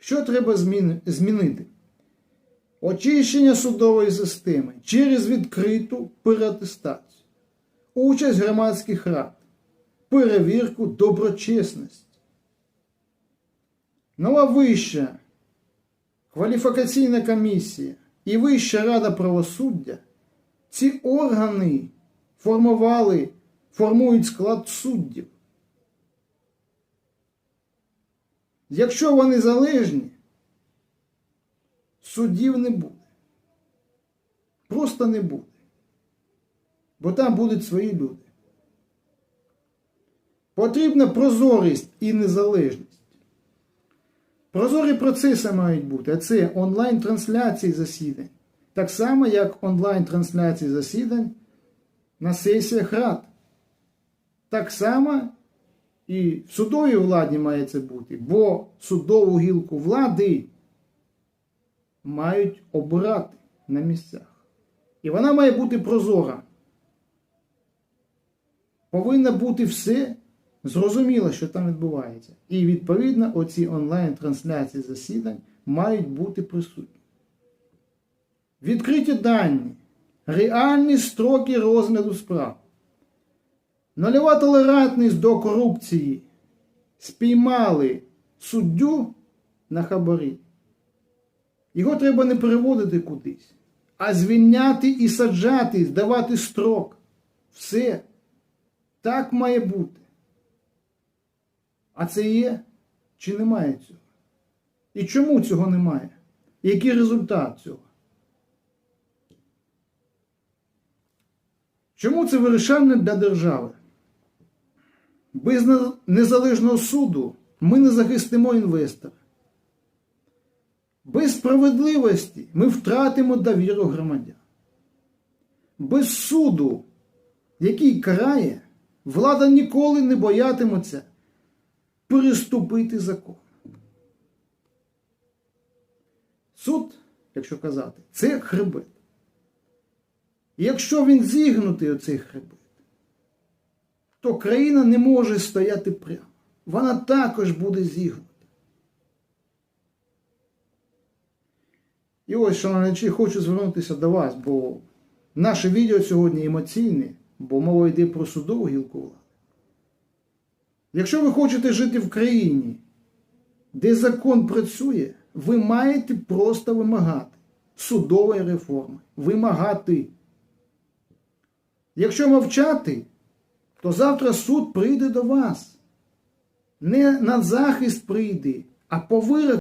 Що треба зміни- змінити? Очищення судової системи через відкриту переатестацію, участь громадських рад, перевірку доброчесності. Нова вища кваліфікаційна комісія і Вища рада правосуддя ці органи формували, формують склад суддів. Якщо вони залежні, суддів не буде. Просто не буде. Бо там будуть свої люди. Потрібна прозорість і незалежність. Прозорі процеси мають бути, а це онлайн-трансляції засідань. Так само, як онлайн-трансляції засідань на сесіях рад. Так само і в судовій владі має це бути, бо судову гілку влади мають обирати на місцях. І вона має бути прозора. Повинно бути все зрозуміло, що там відбувається. І відповідно оці онлайн-трансляції засідань мають бути присутні. Відкриті дані, реальні строки розгляду справ. Нульова толерантність до корупції. Спіймали суддю на хабарі. Його треба не переводити кудись, а звільняти і саджати, давати строк. Все. Так має бути. А це є чи немає цього? І чому цього немає? Який результат цього? Чому це вирішальне для держави? Без незалежного суду ми не захистимо інвестора. Без справедливості ми втратимо довіру громадян. Без суду, який карає, влада ніколи не боятиметься переступити закон. Суд, якщо казати, це хребет. Якщо він зігнутий оцей хребет, то країна не може стояти прямо. Вона також буде зігнута. І ось, шановні хочу звернутися до вас, бо наше відео сьогодні емоційне, бо мова йде про судову гілку влади. Якщо ви хочете жити в країні, де закон працює, ви маєте просто вимагати судової реформи. Вимагати. Якщо мовчати, то завтра суд прийде до вас. Не на захист прийде, а по вирок